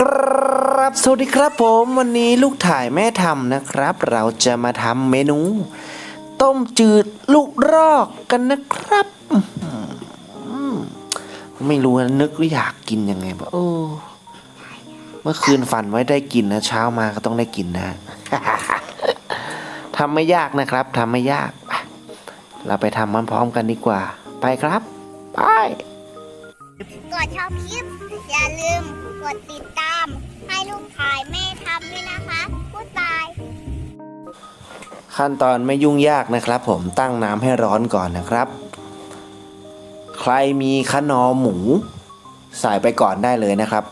ครับสวัสดีครับผมวันนี้ลูกถ่ายแม่ทำนะครับ เราจะมาทำเมนู ต้มจืดลูกรอกกันนะครับอื้อหือไม่รู้นะนึกว่าอยากกินยังไงบ่โอ้เมื่อคืนฝันไว้ได้กินนะเช้ามาก็ต้องได้กินนะทำไม่ยากนะครับทำไม่ยากไปเราไปทำมันพร้อมกันดีกว่า ไปครับ ไปกดชอบคลิปอย่าลืม กดติดตาม ให้ลูกถ่ายแม่ทำด้วยนะคะพูดบาย ขั้นตอนไม่ยุ่งยากนะครับผมตั้งน้ำให้ร้อนก่อนนะครับ ใครมีขนอหมู ใส่ไปก่อนได้เลยนะครับ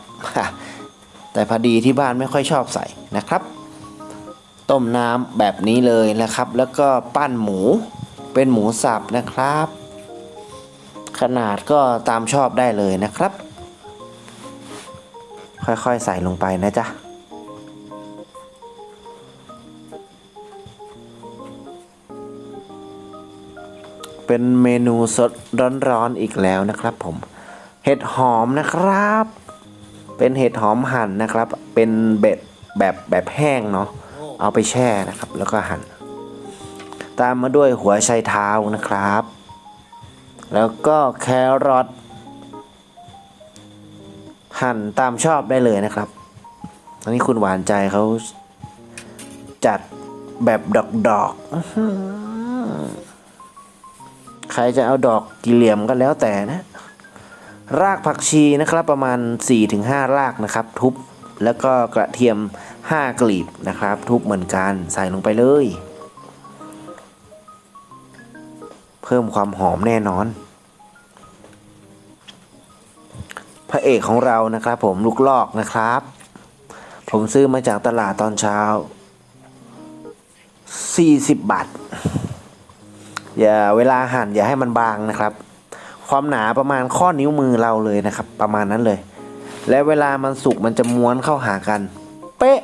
แต่พอดีที่บ้านไม่ค่อยชอบใส่นะครับ ต้มน้ำแบบนี้เลยนะครับ แล้วก็ปั้นหมูเป็นหมูสับนะครับ ขนาดก็ตามชอบได้เลยนะครับ ค่อยๆใส่ลงไปนะจ๊ะเป็นเมนูสดร้อนๆอีกแล้วนะครับผม เห็ดหอมนะครับ เป็นเห็ดหอมหั่นนะครับ เป็นเบ็ดแบบแบบแห้งเนาะ เอาไปแช่นะครับ แล้วก็หั่น ตามมาด้วยหัวไชเท้านะครับ แล้วก็แครอท หั่นตามชอบได้เลยนะครับตอนนี้คุณหวานใจเขาจัดแบบดอกๆอื้อหือใครจะเอาดอกกี่เหลี่ยมก็แล้วแต่นะ รากผักชีนะครับประมาณ 4-5 รากนะครับ ทุบแล้วก็กระเทียม 5กลีบนะครับ ทุบเหมือนกันใส่ลงไปเลย เพิ่มความหอมแน่นอน ระเอกของเรานะครับ ผมลูกลอกนะครับ ผมซื้อมาจากตลาดตอนเช้า 40 บาท อย่าเวลาหั่นอย่าให้มันบางนะครับ ความหนาประมาณข้อนิ้วมือเราเลยนะครับ ประมาณนั้นเลย และเวลามันสุกมันจะม้วนเข้าหากัน เป๊ะ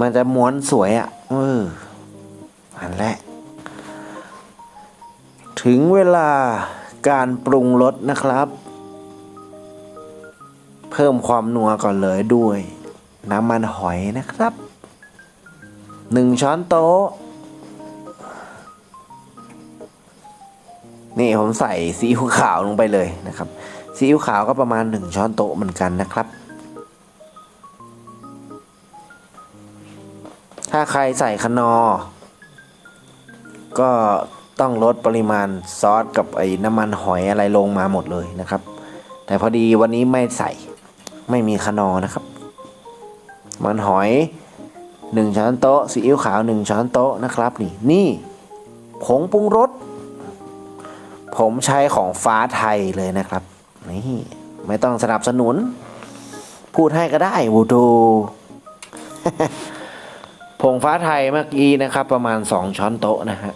มันจะม้วนสวยอะ่ะเอออันแหละถึงเวลาการปรุงรสนะครับ เพิ่มความนัวก่อนเลยด้วย น้ำมันหอยนะครับหนึ่งช้อนโต๊ะ นี่ผมใส่ซีอิ๊วขาวลงไปเลยนะครับซีอิ๊วขาวก็ประมาณ1ช้อนโต๊ะเหมือนกันนะครับ ถ้าใครใส่คนอ ก็ต้องลดปริมาณซอสกับไอ้น้ำมันหอยอะไรลงมาหมดเลยนะครับ แต่พอดีวันนี้ไม่ใส่ ไม่มีคนอนะครับ มันหอย 1 ช้อนโต๊ะซีอิ๊วขาว 1 ช้อนโต๊ะนะครับ นี่นี่ผงปรุงรสผมใช้ของฟ้าไทยเลยนะครับนี่ไม่ต้องสนับสนุน พูดให้ก็ได้วูดูผงฟ้าไทยเมื่อกี้นะครับ ประมาณสองช้อนโต๊ะนะฮะ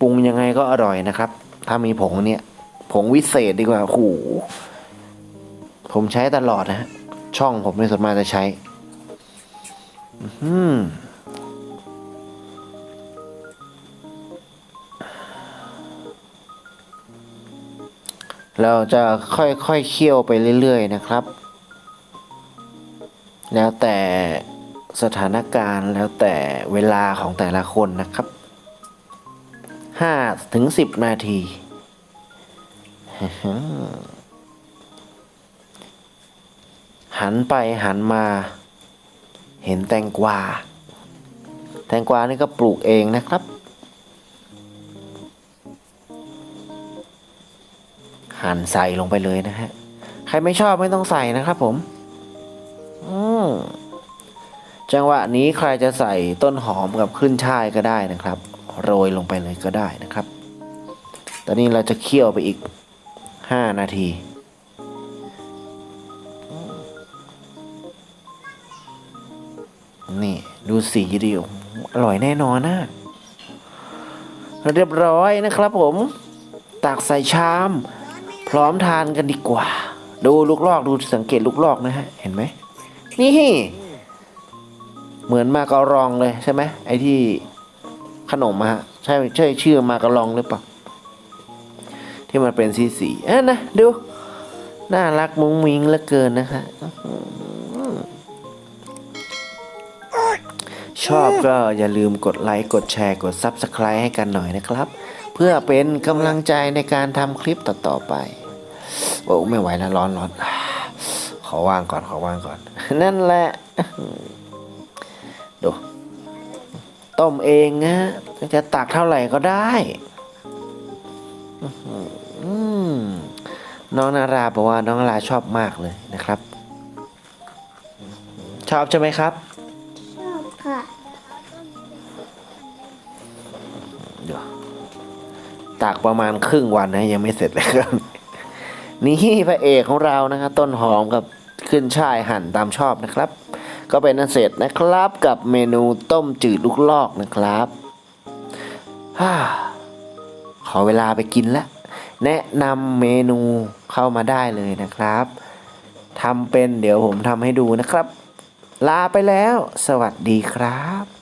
ปรุงยังไงก็อร่อยนะครับ ถ้ามีผงเนี่ย ผงวิเศษดีกว่าโอ้ ผมใช้ตลอดนะฮะช่องผมในส่วนมาจะใช้อืมเราจะค่อยๆเคี่ยวไปเรื่อยๆนะครับ แล้วแต่สถานการณ์แล้วแต่เวลาของแต่ละคนนะครับห้าถึงสิบนาที หันไปหันมา เห็นแตงกวา แตงกวานี่ก็ปลูกเองนะครับ หั่นใส่ลงไปเลยนะฮะ ใครไม่ชอบไม่ต้องใส่นะครับผม อืมจังหวะนี้ใครจะใส่ต้นหอมกับขึ้นช่ายก็ได้นะครับ โรยลงไปเลยก็ได้นะครับ ตอนนี้เราจะเคี่ยวไปอีกห้านาที สีดิโออร่อยแน่นอนนะเรียบร้อยนะครับผม ตักใส่ชาม พร้อมทานกันดีกว่า ดูลูกลอกดูสังเกตลูกลอกนะฮะ เห็นไหม นี่ เหมือนมากรองเลยใช่ไหมไอ้ที่ขนมฮะใช่ใช่ชื่อมากรองหรือเปล่าที่มันเป็นสีสีเอ้ยนะดู น่ารักมุ้งมิ้งเหลือเกินนะคะ ชอบก็อย่าลืมกดไลค์กดแชร์กด Subscribe ให้กันหน่อยนะครับ เพื่อเป็นกำลังใจในการทำคลิปต่อๆไป โอ้ไม่ไหวแล้วร้อนร้อนขอว่างก่อนขอว่างก่อน นั่นแหละดูต้มเองนะจะตักเท่าไหร่ก็ได้อื้อน้องนาราบอกว่าน้องนาราชอบมากเลยนะครับ ชอบใช่ไหมครับ เดี๋ยวตากประมาณครึ่งวันนะยังไม่เสร็จเลยครับ นี่พระเอกของเรานะครับต้นหอมกับขึ้นช่ายหั่นตามชอบนะครับ ก็เป็นอันเสร็จนะครับ กับเมนูต้มจืดลูกลอกนะครับขอเวลาไปกินละ แนะนำเมนูเข้ามาได้เลยนะครับทำเป็นเดี๋ยวผมทำให้ดูนะครับ ลาไปแล้ว สวัสดีครับ